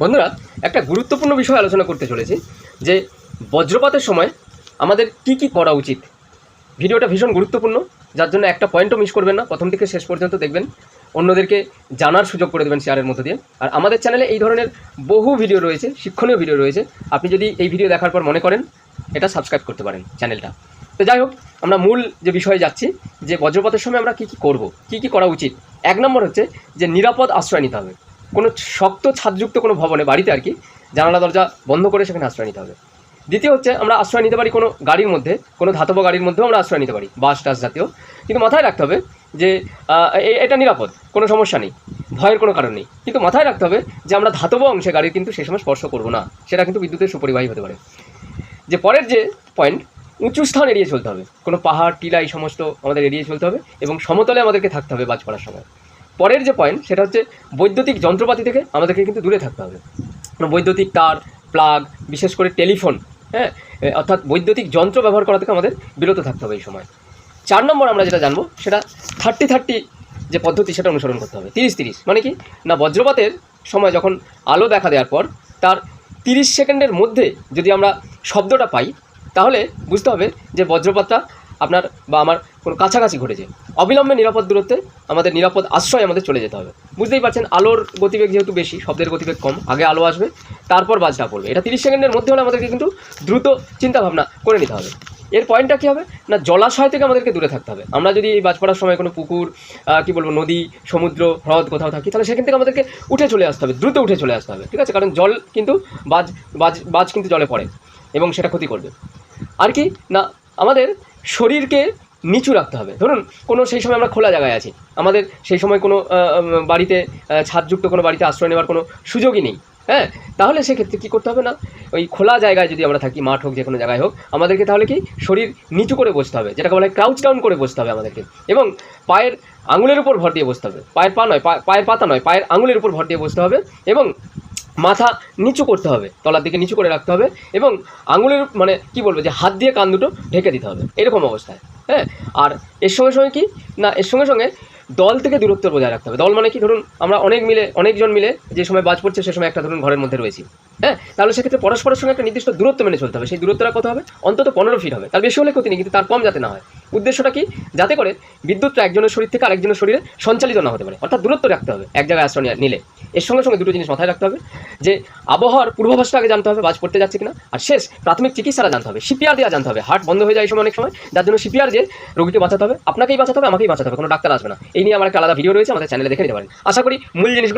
বন্ধুরা, একটা গুরুত্বপূর্ণ বিষয় আলোচনা করতে চলেছি, যে বজ্রপাতের সময় আমাদের কি কি করা উচিত। ভিডিওটা ভীষণ গুরুত্বপূর্ণ, যার জন্য একটা পয়েন্টও মিস করবেন না। প্রথম থেকে শেষ পর্যন্ত দেখবেন, অন্যদেরকে জানার সুযোগ করে দেবেন শেয়ারের মধ্যে দিয়ে। আর আমাদের চ্যানেলে এই ধরনের বহু ভিডিও রয়েছে, শিক্ষণীয় ভিডিও রয়েছে। আপনি যদি এই ভিডিও দেখার পর মনে করেন, এটা সাবস্ক্রাইব করতে পারেন চ্যানেলটা তো যাই হোক, আমরা মূল যে বিষয়ে যাচ্ছি, যে বজ্রপাতের সময় আমরা কী কী করব, কী কী করা উচিত। এক নম্বর হচ্ছে যে নিরাপদ আশ্রয় নিতে হবে। কোনো শক্ত ছাদযুক্ত কোনো ভবনে, বাড়িতে আর কি, জানালা, দরজা বন্ধ করে সেখানে আশ্রয় নিতে হবে। দ্বিতীয় হচ্ছে, আমরা আশ্রয় নিতে পারি কোনো গাড়ির মধ্যে, কোনো ধাতব গাড়ির মধ্যেও আমরা আশ্রয় নিতে পারি, বাস, টাস জাতীয়। কিন্তু মাথায় রাখতে হবে যে এটা নিরাপদ, কোনো সমস্যা নেই, ভয়ের কোনো কারণ নেই। কিন্তু মাথায় রাখতে হবে যে, আমরা ধাতব অংশে গাড়ির কিন্তু সে সময় স্পর্শ করব না, সেটা কিন্তু বিদ্যুতের সুপরিবাহী হতে পারে। যে পরের যে পয়েন্ট উঁচু স্থান এড়িয়ে চলতে হবে, কোনো পাহাড়, টিলা, এই সমস্ত আমাদের এড়িয়ে চলতে হবে এবং সমতলে আমাদেরকে থাকতে হবে বাজ পড়ার সময়। পরের যে পয়েন্ট সেটা হচ্ছে বৈদ্যুতিক যন্ত্রপাতি থেকে আমাদেরকে কিন্তু দূরে থাকতে হবে। বৈদ্যুতিক তার প্লাগ বিশেষ করে টেলিফোন হ্যাঁ? অর্থাৎ বৈদ্যুতিক যন্ত্র ব্যবহার করা থেকে আমাদের বিরত থাকতে হবে এই সময়। চার নম্বর আমরা যেটা জানব, সেটা থার্টি থার্টি যে পদ্ধতি, সেটা অনুসরণ করতে হবে। তিরিশ তিরিশ মানে কি? না, বজ্রপাতের সময় যখন আলো দেখা দেওয়ার পর, তার তিরিশ সেকেন্ডের মধ্যে যদি আমরা শব্দটা পাই, তাহলে বুঝতে হবে যে বজ্রপাতটা আপনার বা আমার কোনো কাছাকাছি ঘটেছে। অবিলম্বে নিরাপদ দূরত্বে আমাদের নিরাপদ আশ্রয় আমাদের চলে যেতে হবে। বুঝতেই পারছেন, আলোর গতিবেগ যেহেতু বেশি, শব্দের গতিবেগ কম, আগে আলো আসবে, তারপর বাজটা পড়বে। এটা তিরিশ সেকেন্ডের মধ্যে হলে আমাদেরকে কিন্তু দ্রুত চিন্তাভাবনা করে নিতে হবে। এর পয়েন্টটা কী হবে? না, জলাশয় থেকে আমাদেরকে দূরে থাকতে হবে। আমরা যদি এই বাজ পড়ার সময় কোনো পুকুর কি বলব, নদী, সমুদ্র, হ্রদ কোথাও থাকি, তাহলে সেখান থেকে আমাদেরকে উঠে চলে আসতে হবে, দ্রুত উঠে চলে আসতে হবে, ঠিক আছে? কারণ জল কিন্তু বাজ বাজ বাজ কিন্তু জলে পড়ে এবং সেটা ক্ষতি করবে। আর কি? না, আমাদের শরীরকে নিচু রাখতে হবে। ধরুন, কোনো সেই সময় আমরা খোলা জায়গায় আছি। আমাদের সেই সময় কোনো বাড়িতে ছাদযুক্ত কোনো বাড়িতে আশ্রয় নেওয়ার কোনো সুযোগই নেই। হ্যাঁ? তাহলে সেক্ষেত্রে কী করতে হবে না? ওই খোলা জায়গায় যদি আমরা থাকি, মাঠ হোক, যে কোনো জায়গায় হোক, আমাদেরকে তাহলে কি শরীর নিচু করে বসতে হবে। যেটাকে বলা ক্রাউচ ডাউন করে বসতে হবে আমাদেরকে। এবং পায়ের আঙুলের উপর ভর দিয়ে বসতে হবে। পায়ের পা নয় পায়ের পাতা নয়, পায়ের আঙুলের উপর ভর দিয়ে বসতে হবে। এবং মাথা নিচু করতে হবে, তলার দিকে নিচু করে রাখতে হবে এবং আঙুলের মানে কি বলব যে হাত দিয়ে কান দুটো ঢেকে দিতে হবে, এরকম অবস্থায় হ্যাঁ? আর এর সঙ্গে সঙ্গে কি? না, এর সঙ্গে সঙ্গে দল থেকে দূরত্ব বজায় রাখতে হবে, দল মানে কি? ধরুন আমরা অনেক মিলে, অনেকজন মিলে যে সময় বাজ পড়ছে সে সময় একটা ধরুন ঘরের মধ্যে রয়েছি হ্যাঁ তাহলে সেক্ষেত্রে পরস্পরের সঙ্গে একটা নির্দিষ্ট দূরত্ব মেনে চলতে হবে। সেই দূরত্বটা কত হবে? অন্তত পনেরো ফিট হবে। তার বেশি হলে ক্ষতি নেই, কিন্তু তার কম যাতে না হয়। উদ্দেশ্যটা কি? যাতে করে বিদ্যুৎটা একজনের শরীর থেকে আরেকজনের শরীরে সঞ্চালিত না হতে পারে। অর্থাৎ দূরত্ব রাখতে হবে, এক জায়গায় আশ্রয় নিলে। এর সঙ্গে সঙ্গে দুটো জিনিস মাথায় রাখতে হবে, যে আবহাওয়ার পূর্বাভাসটা আগে জানতে হবে, বাজ পড়তে যাচ্ছে কিনা। আর শেষ, প্রাথমিক চিকিৎসাটা জানতে হবে। সিপিআর দেওয়া জানতে হবে। হার্ট বন্ধ হয়ে যায় এই সময় অনেক সময়। যার জন্য সিপিআর দিয়ে রোগীকে বাঁচাতে হবে। আপনাকেই বাঁচাতে হবে, আমাকেই বাঁচাতে হবে। কোনো ডাক্তার আসবে না। এই নিয়ে আমার একটা আলাদা ভিডিও রয়েছে, আমাদের চ্যানেলে দেখে নিতে পারেন। আশা করি মূল জিনিসগুলো